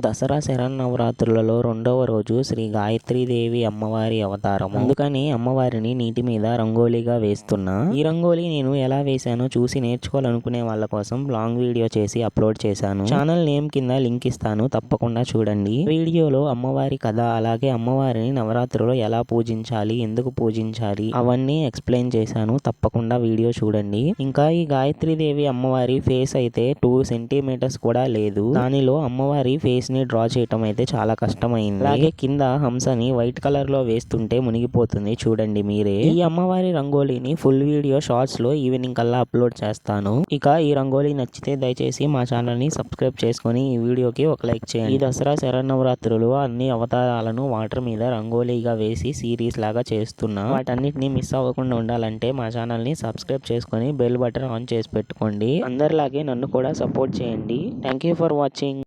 దసరా శరన్నవరాత్రులలో రెండవ రోజు శ్రీ గాయత్రీదేవి అమ్మవారి అవతారం. అందుకని అమ్మవారిని నీటి మీద రంగోలీగా వేస్తున్నా. ఈ రంగోలీ నేను ఎలా వేశానో చూసి నేర్చుకోవాలనుకునే వాళ్ళ కోసం లాంగ్ వీడియో చేసి అప్లోడ్ చేశాను. ఛానల్ నేమ్ కింద లింక్ ఇస్తాను తప్పకుండా చూడండి. వీడియోలో అమ్మవారి కథ అలాగే అమ్మవారిని నవరాత్రులో ఎలా పూజించాలి ఎందుకు పూజించాలి అవన్నీ ఎక్స్ప్లెయిన్ చేశాను. తప్పకుండా వీడియో చూడండి. ఇంకా ఈ గాయత్రీదేవి అమ్మవారి ఫేస్ అయితే టూ సెంటీమీటర్స్ కూడా లేదు. దానిలో అమ్మవారి ఫేస్ ని డ్రా చేయటం అయితే చాలా కష్టమైంది. అలాగే కింద హంసని వైట్ కలర్లో వేస్తుంటే మునిగిపోతుంది చూడండి మీరే. ఈ అమ్మవారి రంగోలీని ఫుల్ వీడియో షార్ట్స్లో ఈవినింగ్ కల్లా అప్లోడ్ చేస్తాను. ఇక ఈ రంగోలీ నచ్చితే దయచేసి మా ఛానల్ని సబ్స్క్రైబ్ చేసుకొని ఈ వీడియోకి ఒక లైక్ చేయండి. ఈ దసరా శరన్నవరాత్రులు అన్ని అవతారాలను వాటర్ మీద రంగోలీగా వేసి సిరీస్ లాగా చేస్తున్నా. వాటన్నిటిని మిస్ అవ్వకుండా ఉండాలంటే మా ఛానల్ని సబ్స్క్రైబ్ చేసుకొని బెల్ బటన్ ఆన్ చేసి పెట్టుకోండి. అందరిలాగే నన్ను కూడా సపోర్ట్ చేయండి. Thank you for watching